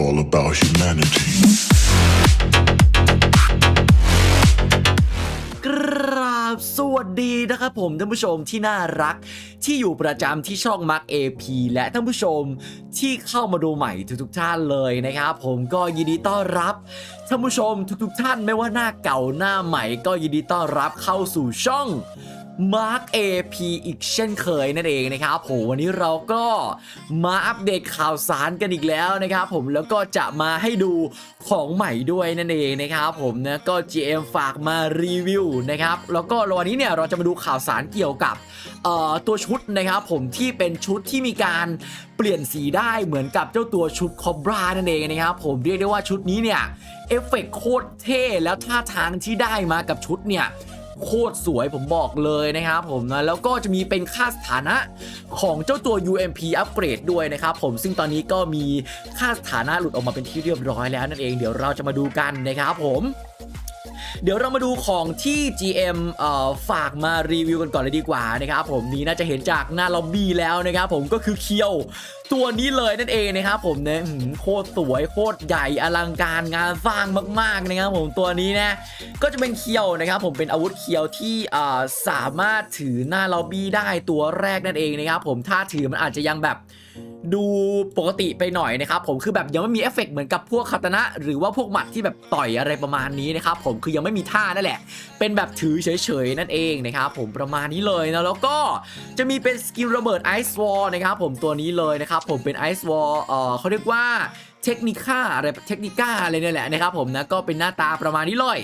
all about humanity. กราบสวัสดีนะครับผมท่านผู้ชมที่น่ารักที่อยู่ประจำที่ช่องมัก AP และท่านผู้ชมที่เข้ามาดูใหม่ทุกๆท่านเลยนะครับผมก็ยินดีต้อนรับท่านผู้ชมทุกๆท่านไม่ว่าหน้าเก่าหน้าใหม่ ก็ยินดีต้อนรับเข้าสู่ช่อง Mark AP อีกเช่นเคยนั่นเองนะครับผมวันนี้เราก็มาอัปเดตข่าวสารกันอีกแล้วนะครับผมแล้วก็จะมาให้ดูของใหม่ด้วยนั่นเองนะครับผมนะก็ GM ฝากมารีวิวนะครับแล้วก็วันนี้เนี่ยเราจะมาดูข่าวสารเกี่ยวกับเอ่อตัวชุดนะครับผมที่เป็นชุดที่มีการเปลี่ยนสีได้เหมือนกับเจ้าตัวชุดคอบรานั่นเองนะครับผมเรียกได้ว่าชุดนี้เนี่ยเอฟเฟกต์โคตรเท่แล้วท่าทางที่ได้มากับชุดเนี่ย โคตรสวยผมบอกเลยนะครับผมนะแล้วก็จะมีเป็นค่าสถานะของเจ้าตัว UMP อัปเกรดด้วยนะครับผมซึ่งตอนนี้ก็มีค่าสถานะหลุดออกมาเป็นที่เรียบร้อยแล้วนั่นเองเดี๋ยวเราจะมาดูกันนะครับผมเดี๋ยวเรามาดูของที่ GM เอ่อฝากมารีวิวกันก่อนเลยดีกว่านะครับผมนี้น่าจะเห็นจากหน้าล็อบบี้แล้วนะครับผมก็คือเคียว ตัวนี้เลยนั่นเองนะครับผมเนี่ยหืมโคตรสวยโคตรใหญ่อลังการงานสร้างมาก ๆนะครับผมตัวนี้นะก็จะเป็นเคียวนะครับผมเป็นอาวุธเคียวที่สามารถถือหน้าล็อบบี้ได้ตัวแรกนั่นเองนะครับผมถ้าถือมันอาจจะยังแบบดูปกติไปหน่อยนะครับผมคือแบบยังไม่มีเอฟเฟกต์เหมือนกับพวกคาตานะ หรือว่าพวกหมัดที่แบบต่อยอะไรประมาณนี้นะครับผมคือยังไม่มีท่านั่นแหละ เป็นแบบถือเฉยๆนั่นเองนะครับผมประมาณนี้เลยนะแล้วก็จะมีเป็นสกิลระเบิดไอซ์วอลนะครับผมตัวนี้เลยนะครับผมเป็นไอซ์วอลเออเขาเรียกว่าเทคนิค่าอะไรเทคนิก้าอะไรเนี่ยแหละนะครับผมนะก็เป็นหน้าตาประมาณนี้เลย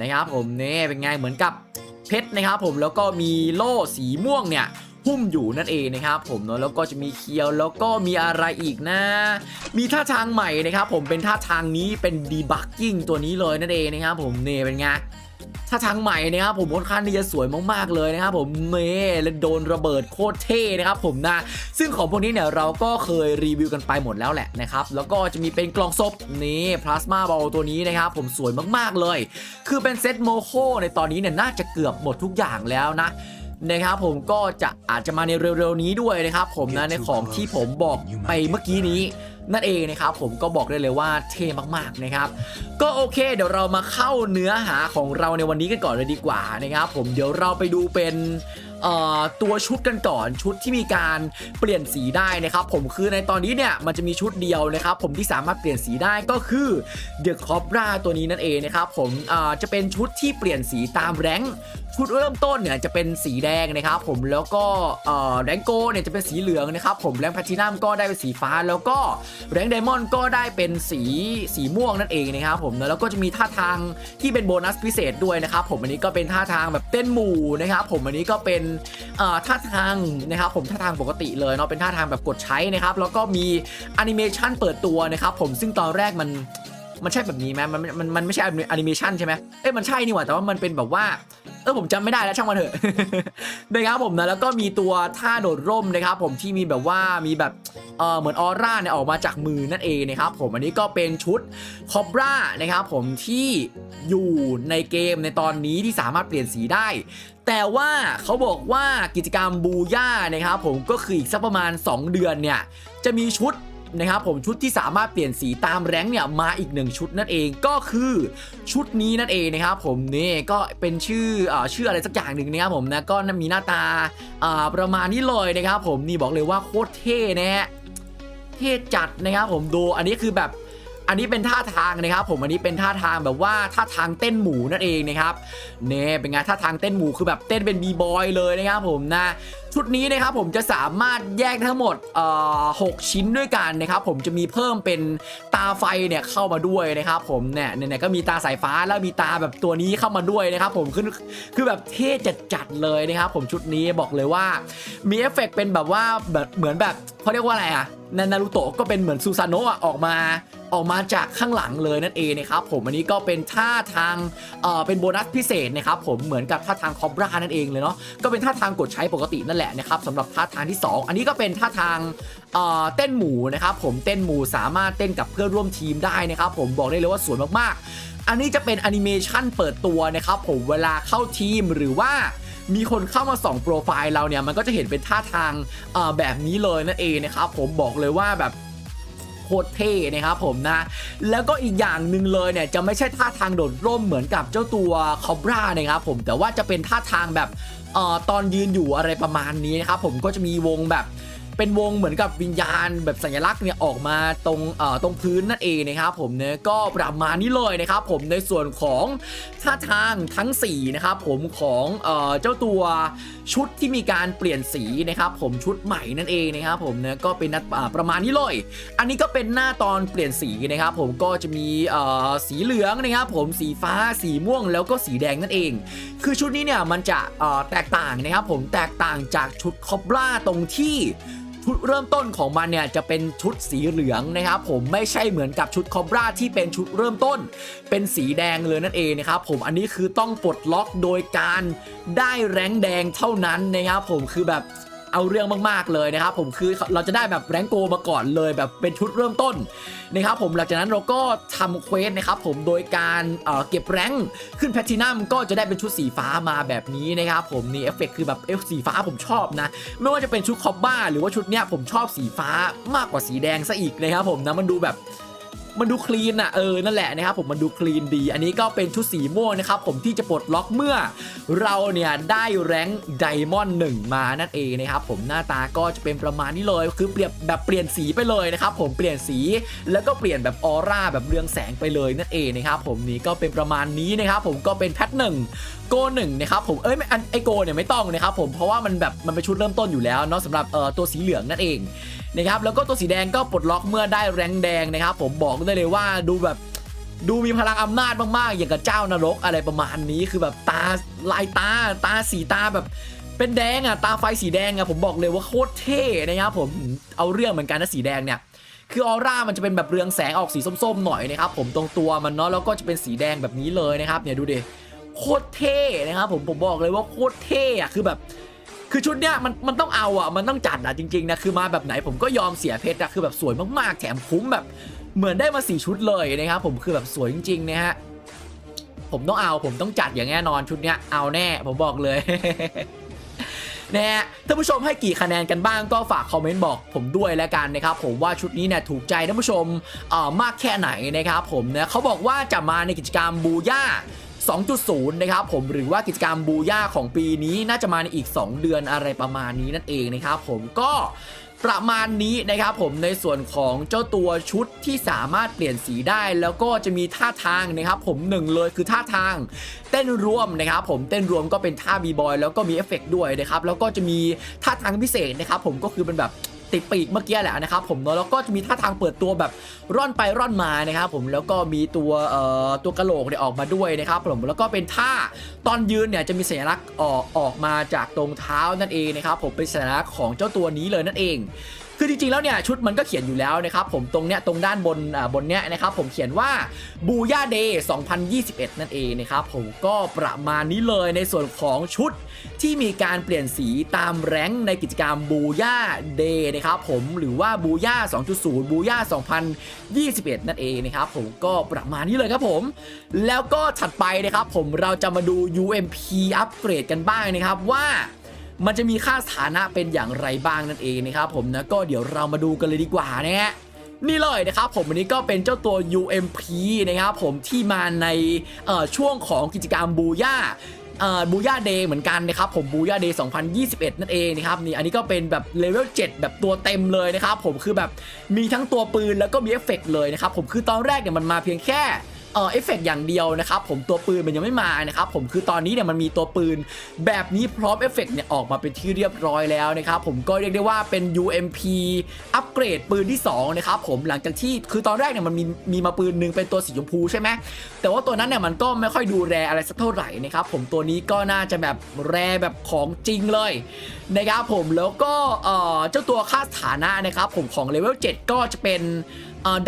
นะครับผมเนี่เป็นไงเหมือนกับเพชรนะครับผมแล้วก็มีโล่สีม่วงเนี่ยหุ้มอยู่นั่นเองนะครับผมเนาะแล้วก็จะมีเคียวแล้วก็มีอะไรอีกนะ มีท่าทางใหม่นะครับผมเป็นท่าทางนี้เป็นดีบักกิ้งตัวนี้เลยนั่นเองนะครับผมเนี่เป็นไง ท่าทางใหม่นะครับผมค่อนข้างที่จะสวยมากๆเลยนะครับผมเมและโดนระเบิดโคตรเท่นะครับผมนะซึ่งของพวกนี้เนี่ยเราก็เคยรีวิวกันไปหมดแล้วแหละนะครับแล้วก็จะมีเป็นกล่องศพนี่พลาสมาบอลตัวนี้นะครับผมสวยมากๆเลย คือเป็นเซตโมโคในตอนนี้เนี่ยน่าจะเกือบหมดทุกอย่างแล้วนะนะครับผมก็จะอาจจะมาในเร็วๆนี้ด้วยนะครับผมนะในของที่ผมบอกไปเมื่อกี้นี้ นั่นเองนะครับผมก็บอกได้เลยว่าเท่มากๆนะครับก็โอเค เดี๋ยวเรามาเข้าเนื้อหาของเราในวันนี้กันก่อนเลยดีกว่านะครับผมเดี๋ยวเราไปดูเป็นตัวชุดกันก่อนชุดที่มีการเปลี่ยนสีได้นะครับ ผมคือในตอนนี้เนี่ยมันจะมีชุดเดียวนะครับ ผมที่สามารถเปลี่ยนสีได้ก็คือ The Cobra ตัวนี้นั่นเองนะครับผมจะเป็นชุดที่เปลี่ยนสีตามแรงชุดเริ่มต้นเนี่ยจะเป็นสีแดงนะครับผมแล้วก็เอ่อแรงโกเนี่ยจะเป็นสีเหลืองนะครับผมแรงแพทินัมก็ได้เป็นสีฟ้า แล้วก็แรงไดมอนด์ก็ได้เป็นสีสีม่วงนั่นเองนะครับผมแล้วก็จะมีท่าทางที่เป็นโบนัสพิเศษด้วยนะครับผมอันนี้ก็เป็นท่าทางแบบเต้นหมู่นะครับผมอันนี้ก็เป็นเอ่อท่าทางนะครับผมท่าทางปกติเลยเนาะเป็นท่าทางแบบกดใช้นะครับแล้วก็มีแอนิเมชันเปิดตัวนะครับผมซึ่งตอนแรกมัน มันใช่แบบนี้ไหมมันมันมันไม่ใช่แอนิเมชันใช่ไหมเอ้ยมันใช่นี่หว่าแต่ว่ามันเป็นแบบว่าเออผมจำไม่ได้แล้วช่างมันเถอะนะครับผมนะแล้วก็มีตัวท่าโดดร่มนะครับผมที่มีแบบว่ามีแบบเออเหมือนออร่าเนี่ยออกมาจากมือนั่นเองนะครับผมอันนี้ก็เป็นชุดคอบรานะครับผมที่อยู่ในเกมในตอนนี้ที่สามารถเปลี่ยนสีได้ แต่ว่าเขาบอกว่ากิจกรรมบูย่านะครับผมก็คืออีกสักประมาณ 2 เดือนเนี่ยจะมีชุด นะครับผมชุดที่สามารถเปลี่ยนสีตามแรงเนี่ยมาอีกหนึ่งชุดนั่นเองก็คือชุดนี้นั่นเองนะครับผมนี่ก็เป็นชื่อเออชื่ออะไรสักอย่างหนึ่งนะครับผมนะก็มีหน้าตาอ่าประมาณนี้เลยนะครับผมนี่บอกเลยว่าโคตรเท่นะฮะเท่จัดนะครับผมดูอันนี้คือแบบอันนี้เป็นท่าทางนะครับ ผมอันนี้เป็นท่าทางแบบว่าท่าทางเต้นหมูนั่นเองนะครับเนี่ยเป็นไงท่าทางเต้นหมูคือแบบเต้นเป็นบีบอยเลยนะครับผมนะชุดนี้นะครับผมจะสามารถแยกทั้งหมดเอ่อหชิ้นด้วยกันนะครับผมจะมีเพิ่มเป็นตาไฟเนี่ยเข้ามาด้วยนะครับผมเนี่ยเนี่ยก็มีตาสายฟ้าแล้วมีตาแบบตัวนี้เข้ามาด้วยนะครับผมคือคือแบบเท่จัดๆเลยนะครับผมชุดนี้บอกเลยว่ามีเอฟเฟกต์เป็นแบบว่าแบบเหมือนแบบเขาเรียกว่าอะไรอะนานารุโตะก็เป็นเหมือนซูซานโนะอะออกมาออกมาจากข้างหลังเลยนั่นเองนะครับผมอันนี้ก็เป็นท่าทางเอ่อเป็นโบนัสพิเศษนะครับผมเหมือนกับท่าทางคอบรานั่นเองเลยเนาะก็เป็นท่าทางกดใช้ปกตินั่นแหละนะครับสำหรับท่าทางที่ 2 อันนี้ก็เป็นท่าทางเต้นหมูนะครับผมเต้นหมูสามารถเต้นกับเพื่อนร่วมทีมได้นะครับผมบอกได้เลยว่าสวยมากๆ อันนี้จะเป็นแอนิเมชันเปิดตัวนะครับผมเวลาเข้าทีมหรือว่ามีคนเข้ามาส่องโปรไฟล์เราเนี่ยมันก็จะเห็นเป็นท่าทางแบบนี้เลยนั่นเองนะครับผมบอกเลยว่าแบบ คตรเท่นะครับผมนะ แล้วก็อีกอย่างหนึ่งเลยเนี่ยจะไม่ใช่ท่าทางโดดร่มเหมือนกับเจ้าตัวคอบรานะครับผมแต่ว่าจะเป็นท่าทางแบบเอ่อตอนยืนอยู่อะไรประมาณนี้นะครับผมก็จะมีวงแบบ เป็นวงเหมือนกับวิญญาณแบบสัญลักษณ์เนี่ยออกมาตรงเอ่อตรงพื้นนั่นเองนะครับผมเนี่ยก็ประมาณนี้เลยนะครับผมในส่วนของท่าทางทั้ง4นะครับผมของเอ่อเจ้าตัวชุดที่มีการเปลี่ยนสีนะครับผมชุดใหม่นั่นเองนะครับผมเนี่ยก็เป็นนัดประมาณนี้เลย อันนี้ก็เป็นหน้าตอนเปลี่ยนสีนะครับผมก็จะมีเอ่อสีเหลืองนะครับผมสีฟ้าสีม่วงแล้วก็สีแดงนั่นเอง คือชุดนี้เนี่ยมันจะเอ่อแตกต่างนะครับผมแตกต่างจากชุดคอบราตรงที่ ชุดเริ่มต้นของมันเนี่ยจะเป็นชุดสีเหลืองนะครับผมไม่ใช่เหมือนกับชุดคอบราที่เป็นชุดเริ่มต้น เป็นสีแดงเลยนั่นเองนะครับผมอันนี้คือต้องปลดล็อกโดยการได้แรงแดงเท่านั้นนะครับผมคือแบบ เอาเรื่องมากๆเลยนะครับผมคือเราจะได้แบบแรงโกมาก่อนเลยแบบเป็นชุดเริ่มต้นนะครับผมหลังจากนั้นเราก็ทำเควสนะครับผมโดยการเอ่อเก็บแรงขึ้นแพลตินัมก็จะได้เป็นชุดสีฟ้ามาแบบนี้นะครับผมนี่เอฟเฟกคือแบบเอฟสีฟ้าผมชอบนะ ไม่ว่าจะเป็นชุดคอบบ้า หรือว่าชุดเนี้ยผมชอบสีฟ้ามากกว่าสีแดงซะอีกนะครับผมนะมันดูแบบ มันดูคลีนอะเออนั่นแหละนะครับผมมันดูคลีนดี อันนี้ก็เป็นชุดสีม่วงนะครับผมที่จะปลดล็อกเมื่อ เราเนี่ยได้แรงไดมอนด์หนึ่งมานั่นเองนะครับผมหน้าตาก็จะเป็นประมาณนี้เลย คือเปลี่ยนแบบเปลี่ยนสีไปเลยนะครับผมเปลี่ยนสีแล้วก็เปลี่ยนแบบออร่าแบบเรืองแสงไปเลยนั่นเองนะครับผมนี่ก็เป็นประมาณนี้นะครับผมก็เป็นแพทหนึ่งโกหนึ่งนะครับผมเอ้ยไม่อันไอโกเนี่ยไม่ต้องนะครับผมเพราะว่ามันแบบมันเป็นชุดเริ่มต้นอยู่แล้วเนาะสำหรับเอ่อตัวสีเหลืองนั่นเอง นะครับแล้วก็ตัวสีแดงก็ปลดล็อกเมื่อได้แรงแดงนะครับ ผมบอกได้เลยว่าดูแบบดูมีพลังอำนาจมากๆ อย่างกับเจ้านรกอะไรประมาณนี้คือแบบตาลายตาตาสีตาแบบเป็นแดงอะตาไฟสีแดงอะผมบอกเลยว่าโคตรเท่นะครับผมเอาเรื่องเหมือนกันนะสีแดงเนี่ยคือออร่ามันจะเป็นแบบเรืองแสงออกสีส้มๆหน่อยนะครับผมตรงตัวมันเนาะแล้วก็จะเป็นสีแดงแบบนี้เลยนะครับเนี่ยดูดิโคตรเท่นะครับผมผมบอกเลยว่าโคตรเท่อะคือแบบ คือชุดเนี้ยมันมันต้องเอาอะมันต้องจัดอะจริงๆนะคือมาแบบไหนผมก็ยอมเสียเพชรอะคือแบบสวยมากๆแถมคุ้มแบบเหมือนได้มาสี่ชุดเลยนะครับผมคือแบบสวยจริงๆนะฮะผมต้องเอาผมต้องจัดอย่างแน่นอนชุดเนี้ยเอาแน่ผมบอกเลยนะฮะท่านผู้ชมให้กี่คะแนนกันบ้างก็ฝากคอมเมนต์บอกผมด้วยแล้วกันนะครับผมว่าชุดนี้เนี่ยถูกใจท่านผู้ชมเอ่อมากแค่ไหนนะครับผมนะเขาบอกว่าจะมาในกิจกรรมบูย่า 2.0 นะครับผมหรือว่ากิจกรรมบูย่าของปีนี้น่าจะมาในอีก 2 เดือนอะไรประมาณนี้นั่นเองนะครับผมก็ประมาณนี้นะครับผมในส่วนของเจ้าตัวชุดที่สามารถเปลี่ยนสีได้แล้วก็จะมีท่าทางนะครับผมหนึ่งเลยคือท่าทาง เต้นรวมนะครับผมเต้นรวมก็เป็นท่าบีบอยแล้วก็มีเอฟเฟกต์ด้วยนะครับแล้วก็จะมีท่าทางพิเศษนะครับผมก็คือเป็นแบบ ติดปีกเมื่อกี้แหละนะครับผมเนาะแล้วก็จะมีท่าทางเปิดตัวแบบร่อนไปร่อนมานะครับผมแล้วก็มีตัวเอ่อตัวกระโหลกเนี่ยออกมาด้วยนะครับผมแล้วก็เป็นท่าตอนยืนเนี่ยจะมีสัญลักษณ์ออกออกมาจากตรงเท้านั่นเองนะครับผมเป็นสัญลักษณ์ของเจ้าตัวนี้เลยนั่นเอง คือจริงๆแล้วเนี่ยชุดมันก็เขียนอยู่แล้วนะครับผมตรงเนี้ยตรงด้านบนบนเนี้ยนะครับผมเขียนว่าบูย่าเดย์2021 นั่นเองนะครับผมก็ประมาณนี้เลยในส่วนของชุดที่มีการเปลี่ยนสีตามแรงในกิจกรรมบูย่าเดย์นะครับผมหรือว่าบูย่า2.0บูย่า2021 นั่นเองนะครับผมก็ประมาณนี้เลยครับผม แล้วก็ถัดไปนะครับผมเราจะมาดู UMP อัปเกรดกันบ้างนะครับว่า มันจะมีค่าสถานะเป็นอย่างไรบ้างนั่นเองนะครับผมนะก็เดี๋ยวเรามาดูกันเลยดีกว่านะฮะนี่เลยนะครับผมวันนี้ก็เป็นเจ้าตัว UMP นะครับผมที่มาในช่วงของกิจกรรมบูย่าบูย่าเดย์เหมือนกันนะครับผมบูย่าเดย์2021 นั่นเองนะครับนี่อันนี้ก็เป็นแบบเลเวล7แบบตัวเต็มเลยนะครับผมคือแบบมีทั้งตัวปืนแล้วก็มีเอฟเฟกต์เลยนะครับผมคือตอนแรกเนี่ยมันมาเพียงแค่ เอ่อเอฟเฟกต์อย่างเดียวนะครับผมตัวปืนมันยังไม่มานะครับผมคือตอนนี้เนี่ยมันมีตัวปืนแบบนี้พร้อมเอฟเฟกต์เนี่ยออกมาเป็นที่เรียบร้อยแล้วนะครับผมก็เรียกได้ว่าเป็น UMP อัปเกรดปืนที่2นะครับผมหลังจากที่คือตอนแรกเนี่ยมันมีมีมาปืนหนึ่งเป็นตัวสีชมพูใช่ไหมแต่ว่าตัวนั้นเนี่ยมันก็ไม่ค่อยดูแรอะไรสักเท่าไหร่นะครับผมตัวนี้ก็น่าจะแบบแรแบบของจริงเลยนะครับผมแล้วก็เอ่อเจ้าตัวค่าสถานะนะครับผมของเลเวล7ก็จะเป็น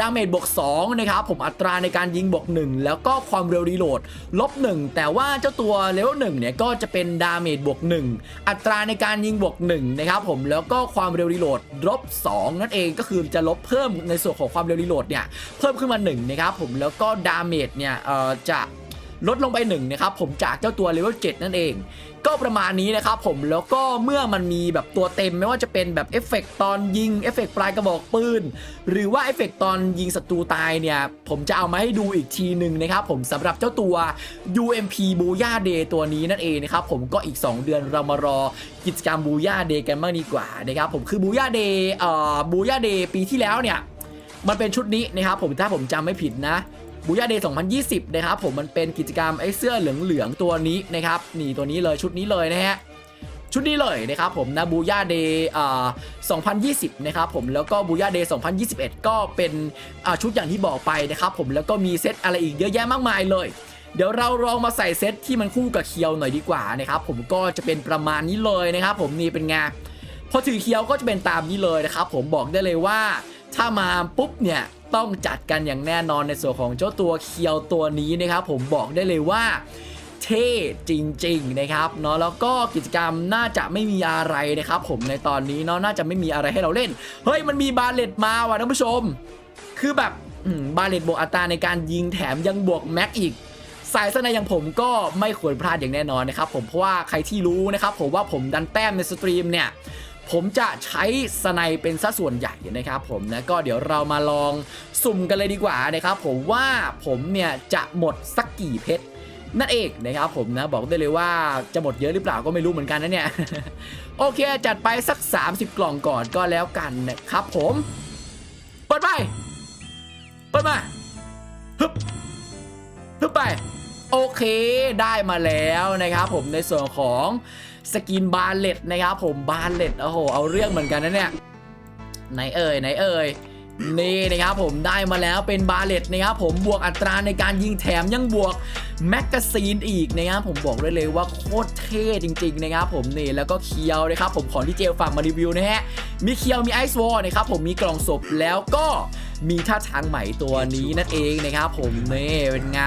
ดาเมจบวก2นะครับผมอัตราในการยิงบวก 1 แล้วก็ความเร็วรีโหลดลบ 1 แต่ว่าเจ้าตัวเลเวล1เนี่ยก็จะเป็นดาเมจบวก 1 อัตราในการยิงบวก1นะครับผมแล้วก็ความเร็วรีโหลดลบ 2 นั่นเองก็คือจะลบเพิ่มในส่วนของความเร็วรีโหลดเนี่ยเพิ่มขึ้นมา1นะครับผมแล้วก็ดาเมจเนี่ยจะ ลดลงไป1นะครับผมจากเจ้าตัวเลเวล7นั่นเอง ก็ประมาณนี้นะครับผมแล้วก็เมื่อมันมีแบบตัวเต็มไม่ว่าจะเป็นแบบเอฟเฟกต์ตอนยิงเอฟเฟกต์ปลายกระบอกปืน หรือว่าเอฟเฟกต์ตอนยิงศัตรูตายเนี่ย ผมจะเอามาให้ดูอีกทีหนึ่งนะครับผมสำหรับเจ้าตัว UMP b o o y a Day ตัวนี้นั่นเองนะครับผมก็อีก 2 เดือนเรามารอกิจกรรม b o o y a Day กันบ้างดีกว่านะครับผมคือ b o o y a Day เอ่อ b o o y a Day ปีที่แล้วเนี่ยมันเป็นชุดนี้นะครับผมถ้าผมจำไม่ผิดนะ บูย่าเดย์2020 นะครับผมมันเป็นกิจกรรมไอ้เสื้อเหลืองๆตัวนี้นะครับนี่ตัวนี้เลยชุดนี้เลยนะฮะชุดนี้เลยนะครับผมนะบูย่าเดย์2020 นะครับผมแล้วก็บูย่าเดย์2021 ก็เป็นชุดอย่างที่บอกไปนะครับผมแล้วก็มีเซตอะไรอีกเยอะแยะมากมายเลยเดี๋ยวเราลองมาใส่เซตที่มันคู่กับเคียวหน่อยดีกว่านะครับผมก็จะเป็นประมาณนี้เลยนะครับผมนี่เป็นไงาพอถือเคียวก็จะเป็นตามนี้เลยนะครับผมบอกได้เลยว่า ถ้ามาปุ๊บเนี่ยต้องจัดกันอย่างแน่นอนในส่วนของเจ้าตัวเคียวตัวนี้นะครับผมบอกได้เลยว่าเท่จริงๆนะครับเนาะแล้วก็กิจกรรมน่าจะไม่มีอะไรนะครับผมในตอนนี้เนาะน่าจะไม่มีอะไรให้เราเล่น เฮ้ยมันมีบาเลตมาว่ะท่านผู้ชม คือแบบบาเลตบวกอัตราในการยิงแถมยังบวกแม็กอีกสายสนายอย่างผมก็ไม่ควรพลาดอย่างแน่นอนนะครับผมเพราะว่าใครที่รู้นะครับผมว่าผมดันแต้มในสตรีมเนี่ย ผมจะใช้สไนเป็นซะส่วนใหญ่นะครับผมนะก็เดี๋ยวเรามาลองสุ่มกันเลยดีกว่านะครับผมว่าผมเนี่ยจะหมดสักกี่เพชรนั่นเองนะครับผมนะบอกได้เลยว่าจะหมดเยอะหรือเปล่าก็ไม่รู้เหมือนกันนะเนี่ย โอเคจัดไปสัก 30 กล่องก่อนก็แล้วกันนะครับผมเปิดไปเปิดมาฮึบฮึบไป โอเคได้มาแล้วนะครับผมในส่วนของ สกินบาเลตนะครับผมบาเลตโอ้โหเอาเรื่องเหมือนกันนะเนี่ยไหนเอ่ยไหนเอ่ยนี่นะครับผมได้มาแล้วเป็นบาเลตนะครับผมบวกอัตราในการยิงแถมยังบวกแมกกาซีนอีกนะครับผมบอกได้เลยว่าโคตรเท่จริง ๆ นะครับผมนี่แล้วก็เคียวนะครับผมของที่เจลฝากมารีวิวนะฮะมีเคียวมีไอซ์วอลนะครับผมมีกล่องศพแล้วก็มีท่าทางใหม่ตัวนี้นั่นเองนะครับผมนี่เป็นไง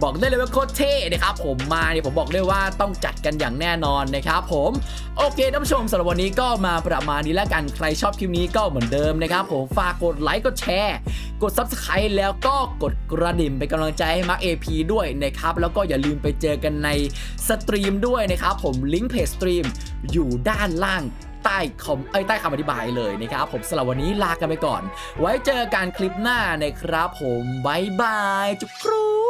บอกได้เลยว่าโคตรเท่นะครับผมมาเนี่ยผมบอกเลยว่าต้องจัดกันอย่างแน่นอนนะครับผมโอเคท่านผู้ชมสำหรับวันนี้ก็มาประมาณนี้แล้วกันใครชอบคลิปนี้ก็เหมือนเดิมนะครับผมฝากกดไลค์กดแชร์กด Subscribe แล้วก็กดกระดิ่งเป็นกำลังใจให้มาร์ค AP ด้วยนะครับแล้วก็อย่าลืมไปเจอกันในสตรีมด้วยนะครับผมลิงก์เพจสตรีมอยู่ด้านล่างใต้คอมเอ้ยใต้คำอธิบายเลยนะครับผมสำหรับวันนี้ลากันไปก่อน ไว้เจอกันคลิปหน้านะครับผมบายบายจุ๊บครู